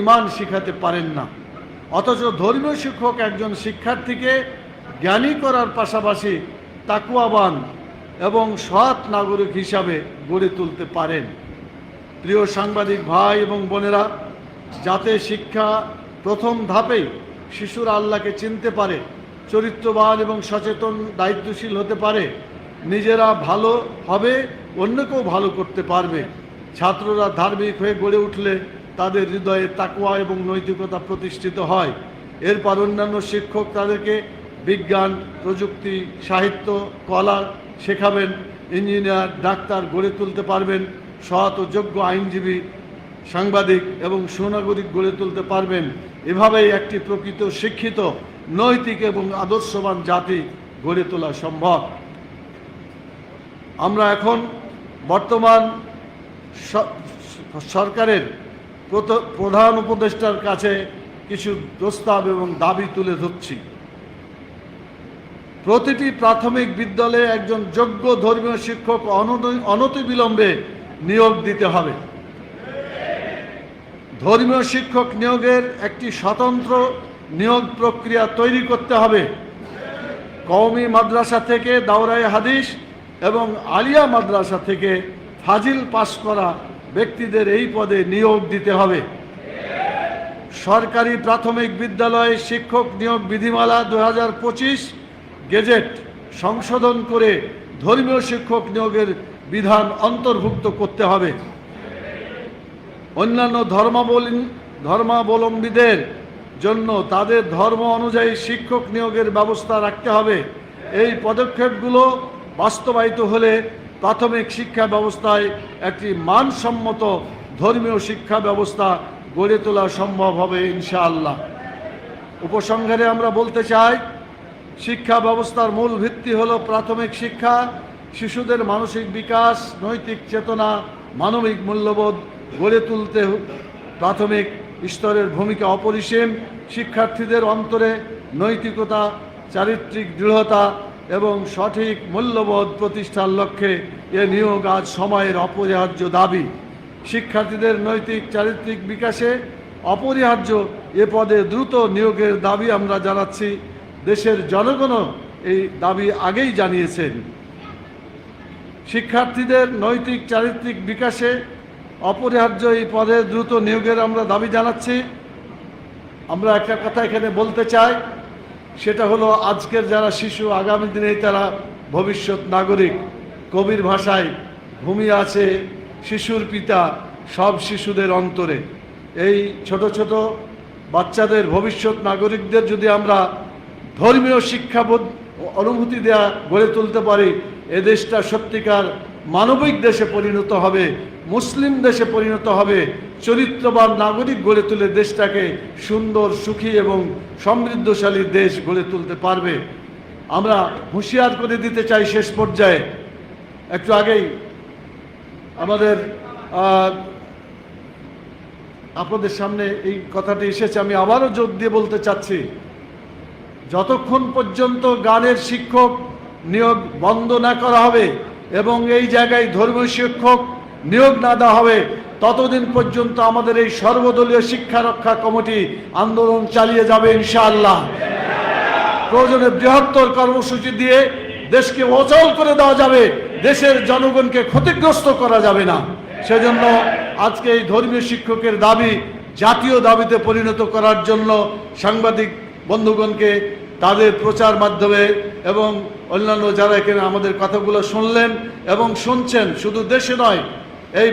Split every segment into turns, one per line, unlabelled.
ইমান শিখাতে পারেন না। অথচ ধর্মীয় শিক্ষক একজন শিক্ষার্থীকে জ্ঞানী করার পাশাপাশি তাকুয়াবান এবং সৎ নাগরিক হিসাবে গড়ে তুলতে পারেন। প্রিয় সাংবাদিক ভাই এবং বোনেরা, যাতে শিক্ষা প্রথম ধাপেই শিশুরা আল্লাহকে চিনতে পারে, চরিত্রবান এবং সচেতন, দায়িত্বশীল হতে পারে, নিজেরা ভালো হবে, অন্যকেও ভালো করতে পারবে। ছাত্ররা ধার্মিক হয়ে গড়ে উঠলে তাদের হৃদয়ে তাকুয়া এবং নৈতিকতা প্রতিষ্ঠিত হয়। এরপর অন্যান্য শিক্ষক তাদেরকে বিজ্ঞান, প্রযুক্তি, সাহিত্য, কলা শেখাবেন, ইঞ্জিনিয়ার, ডাক্তার গড়ে তুলতে পারবেন, সৎ ও যোগ্য আইনজীবী, সাংবাদিক এবং সুনাগরিক গড়ে তুলতে পারবেন। এভাবেই একটি প্রকৃত শিক্ষিত, নৈতিক এবং আদর্শবান জাতি গড়ে তোলা সম্ভব। আমরা এখন বর্তমান সরকারের প্রধান উপদেষ্টার কাছে কিছু প্রস্তাব এবং দাবি তুলে ধরছি। প্রতিটি প্রাথমিক বিদ্যালয়ে একজন যোগ্য ধর্মীয় শিক্ষক অনতি- অনতিবিলম্বে নিয়োগ দিতে হবে। ধর্মীয় শিক্ষক নিয়োগের একটি স্বতন্ত্র নিয়োগ প্রক্রিয়া তৈরি করতে হবে। কওমি মাদ্রাসা থেকে দাওরাই হাদিস এবং আলিয়া মাদ্রাসা থেকে ফাজিল পাস করা ব্যক্তিদের এই পদে নিয়োগ দিতে হবে। সরকারি প্রাথমিক বিদ্যালয়ে শিক্ষক নিয়োগ বিধিমালা দুহাজার পঁচিশ গেজেট সংশোধন করে ধর্মীয় শিক্ষক নিয়োগের বিধান অন্তর্ভুক্ত করতে হবে। অন্যান্য ধর্মাবলী ধর্মাবলম্বীদের জন্য তাদের ধর্ম অনুযায়ী শিক্ষক নিয়োগের ব্যবস্থা রাখতে হবে। এই পদক্ষেপগুলো বাস্তবায়িত হলে প্রাথমিক শিক্ষা ব্যবস্থায় একটি মানসম্মত ধর্মীয় শিক্ষা ব্যবস্থা গড়ে তোলা সম্ভব হবে ইনশাআল্লাহ। উপসংহারে আমরা বলতে চাই, শিক্ষা ব্যবস্থার মূল ভিত্তি হল প্রাথমিক শিক্ষা, শিশুদের মানসিক বিকাশ, নৈতিক চেতনা, মানবিক মূল্যবোধ গড়ে তুলতে প্রাথমিক স্তরের ভূমিকা অপরিসীম, শিক্ষার্থীদের অন্তরে নৈতিকতা, চারিত্রিক দৃঢ়তা এবং সঠিক মূল্যবোধ প্রতিষ্ঠার লক্ষ্যে এ নিয়োগ আজ সময়ের অপরিহার্য দাবি। শিক্ষার্থীদের নৈতিক, চারিত্রিক বিকাশে অপরিহার্য এ পদে দ্রুত নিয়োগের দাবি আমরা জানাচ্ছি। দেশের জনগণও এই দাবি আগেই জানিয়েছেন। শিক্ষার্থীদের নৈতিক, চারিত্রিক বিকাশে অপরিহার্য এই পদে দ্রুত নিয়োগের আমরা দাবি জানাচ্ছি। আমরা একটা কথা এখানে বলতে চাই সেটা হলো আজকের যারা শিশু, আগামী দিনে তারা ভবিষ্যৎ নাগরিক। কবির ভাষায় ভূমি আছে শিশুর পিতা সব শিশুদের অন্তরে। এই ছোট ছোট বাচ্চাদের ভবিষ্যৎ নাগরিকদের যদি আমরা ধর্মীয় শিক্ষাবোধ, অনুভূতি দেয়া গড়ে তুলতে পারি, এদেশটা সত্যিকার মানবিক দেশে পরিণত হবে, মুসলিম দেশে পরিণত হবে, চরিত্রবান নাগরিক গড়ে তুলে দেশটাকে সুন্দর, সুখী এবং সমৃদ্ধশালী দেশ গড়ে তুলতে পারবে। আমরা হুঁশিয়ার করে দিতে চাই শেষ পর্যায়ে। একটু আগেই আমাদের আপনাদের সামনে এই কথাটি এসেছে, আমি আবারও জোর দিয়ে বলতে চাচ্ছি। যতক্ষণ পর্যন্ত গানের শিক্ষক নিয়োগ বন্ধ না করা হবে এবং এই জায়গায় ধর্মীয় শিক্ষক নিয়োগ না দেওয়া হবে, ততদিন পর্যন্ত আমাদের এই সর্বদলীয় শিক্ষা রক্ষা কমিটি আন্দোলন চালিয়ে যাবে ইনশাআল্লাহ। প্রয়োজনে বৃহত্তর কর্মসূচি দিয়ে দেশকে অচল করে দেওয়া যাবে, দেশের জনগণকে ক্ষতিগ্রস্ত করা যাবে না। সেজন্য আজকে এই ধর্মীয় শিক্ষকের দাবি জাতীয় দাবিতে পরিণত করার জন্য সাংবাদিক বন্ধুগণকে তাদের প্রচার মাধ্যমে এবং অন্যান্য যারা এখানে আমাদের কথাগুলো শুনলেন এবং শুনছেন, শুধু দেশে নয়, এই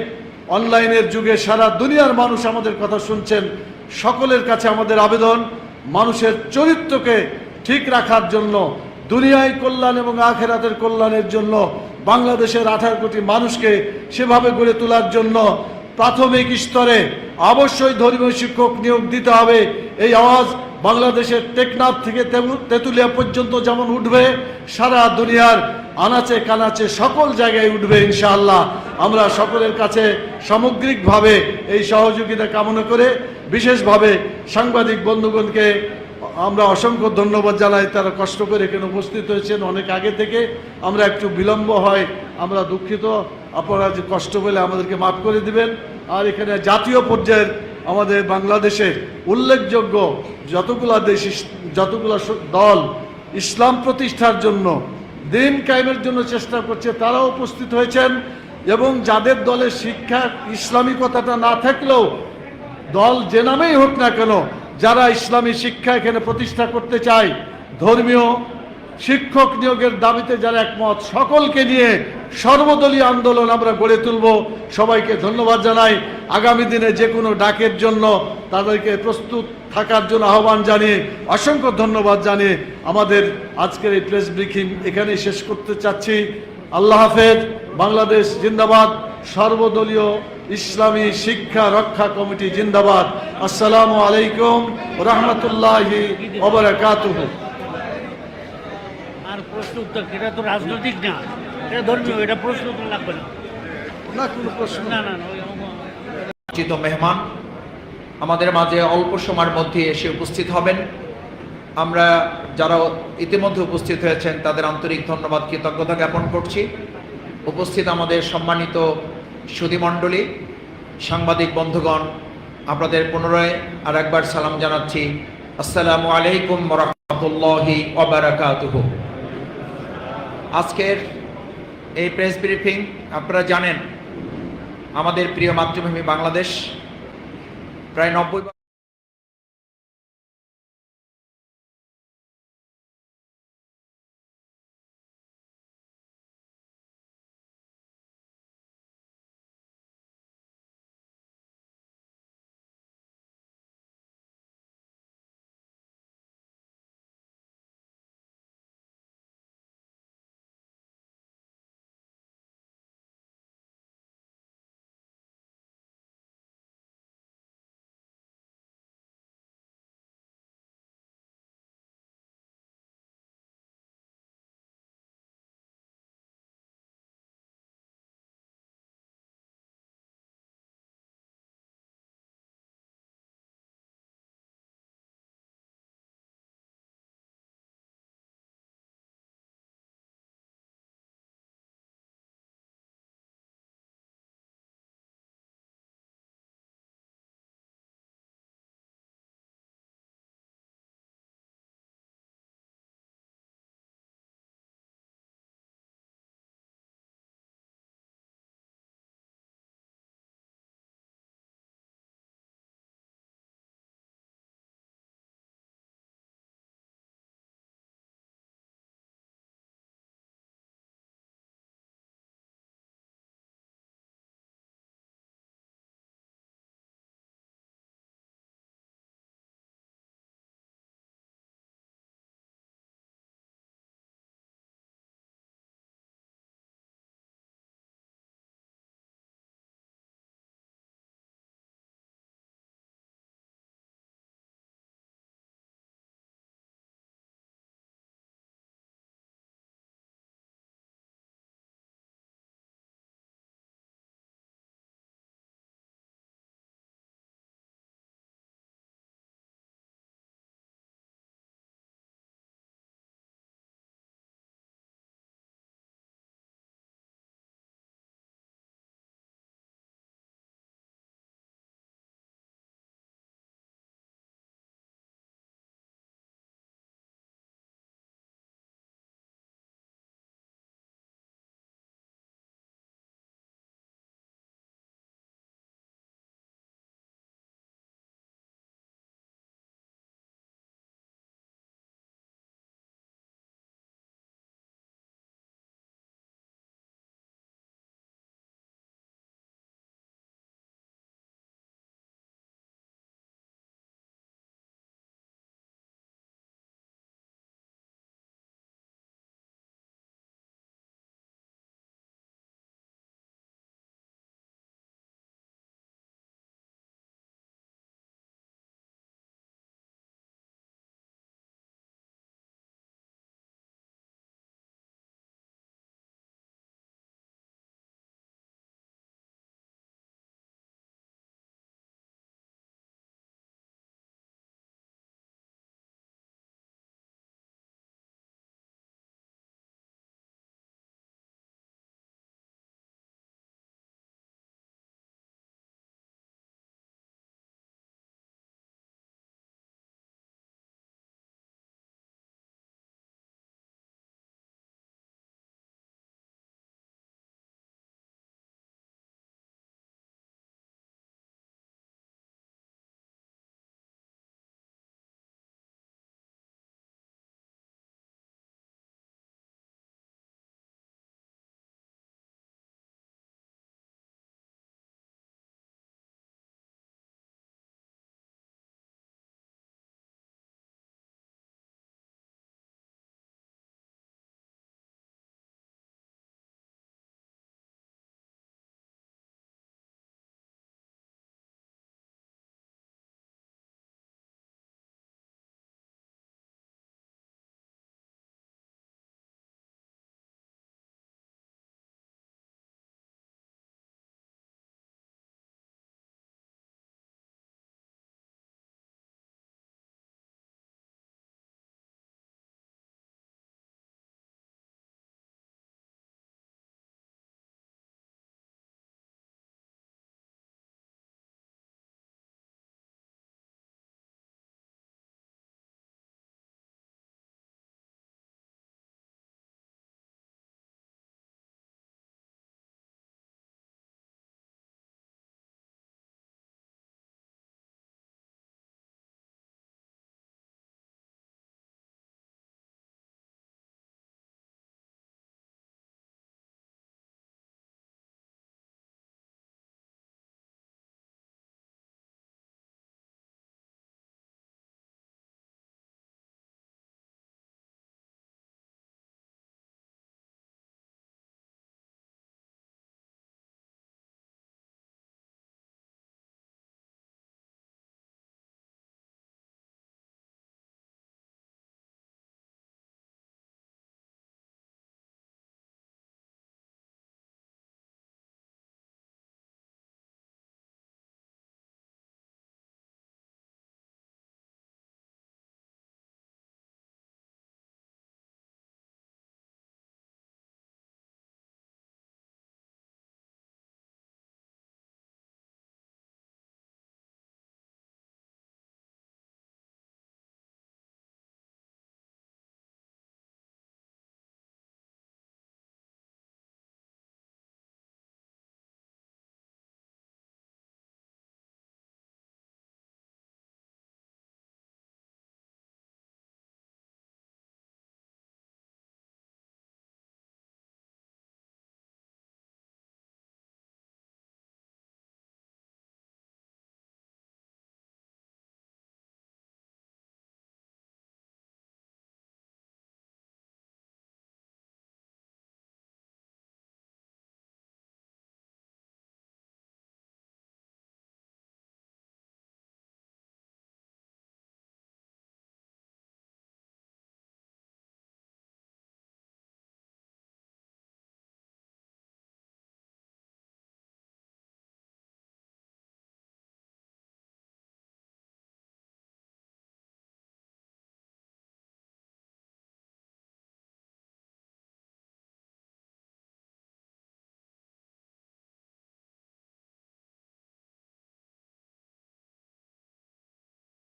অনলাইনের যুগে সারা দুনিয়ার মানুষ আমাদের কথা শুনছেন। সকলের কাছে আমাদের আবেদন, মানুষের চরিত্রকে ঠিক রাখার জন্য, দুনিয়ায় কল্যাণ এবং আখেরাতের কল্যাণের জন্য, বাংলাদেশের আঠারো কোটি মানুষকে সেভাবে গড়ে তোলার জন্য প্রাথমিক স্তরে অবশ্যই ধর্মীয় শিক্ষক নিয়োগ দিতে হবে। এই আওয়াজ বাংলাদেশের টেকনাফ থেকে তেঁতুলিয়া পর্যন্ত যেমন উঠবে, সারা দুনিয়ার আনাচে কানাচে সকল জায়গায় উঠবে ইনশাআল্লাহ। আমরা সকলের কাছে সামগ্রিকভাবে এই সহযোগিতা কামনা করে, বিশেষভাবে সাংবাদিক বন্ধুগণকে আমরা অসংখ্য ধন্যবাদ জানাই, তারা কষ্ট করে এখানে উপস্থিত হয়েছেন অনেক আগে থেকে। আমরা একটু বিলম্ব হয়, আমরা দুঃখিত, আপনারা যে কষ্ট পেলে আমাদেরকে মাফ করে দিবেন। আর এখানে জাতীয় পর্যায়ের আমাদের বাংলাদেশে উল্লেখযোগ্য যতগুলা দেশ যতগুলা দল ইসলাম প্রতিষ্ঠার জন্য দিন কায়েমের জন্য চেষ্টা করছে, তারাও উপস্থিত হয়েছেন এবং যাদের দলে শিক্ষা ইসলামিকতাটা না থাকলেও দল যে নামেই হোক না কেন, যারা ইসলামী শিক্ষা এখানে প্রতিষ্ঠা করতে চায়, ধর্মীয় শিক্ষক নিয়োগের দাবিতে যারা একমত, সকলকে নিয়ে সর্বদলীয় আন্দোলন আমরা গড়ে তুলব। সবাইকে ধন্যবাদ জানাই। আগামী দিনে যে কোনো ডাকের জন্য তাদেরকে প্রস্তুত থাকার জন্য আহ্বান জানিয়ে অসংখ্য ধন্যবাদ জানিয়ে আমাদের আজকের এই প্রেস ব্রিফিং এখানেই শেষ করতে চাচ্ছি। আল্লাহ হাফেজ বাংলাদেশ জিন্দাবাদ সর্বদলীয় ইসলামী শিক্ষা রক্ষা কমিটি জিন্দাবাদ। আসসালামু আলাইকুম রহমতুল্লাহি ওবরাকাতুহু
আর প্রশ্ন উত্তর এটা তো রাজনৈতিক না এটা ধর্মীয় এটা প্রশ্ন লাগবে না।
না কোনো প্রশ্ন
না না
চিত মেহমান আমাদের মাঝে অল্প সময়ের মধ্যে এসে উপস্থিত হবেন। আমরা যারা ইতিমধ্যে উপস্থিত হয়েছেন, তাদের আন্তরিক ধন্যবাদ, কৃতজ্ঞতা জ্ঞাপন করছি। উপস্থিত আমাদের সম্মানিত সুধীমণ্ডলী সাংবাদিক বন্ধুগণ, আপনাদের পুনরায় আর একবার সালাম জানাচ্ছি। আসসালামু আলাইকুম রহমতুল্লাহি ওবারাকাতুহু আজকের এই প্রেস ব্রিফিং, আপনারা জানেন আমাদের প্রিয় মাতৃভূমি বাংলাদেশ। প্রায় নব্বই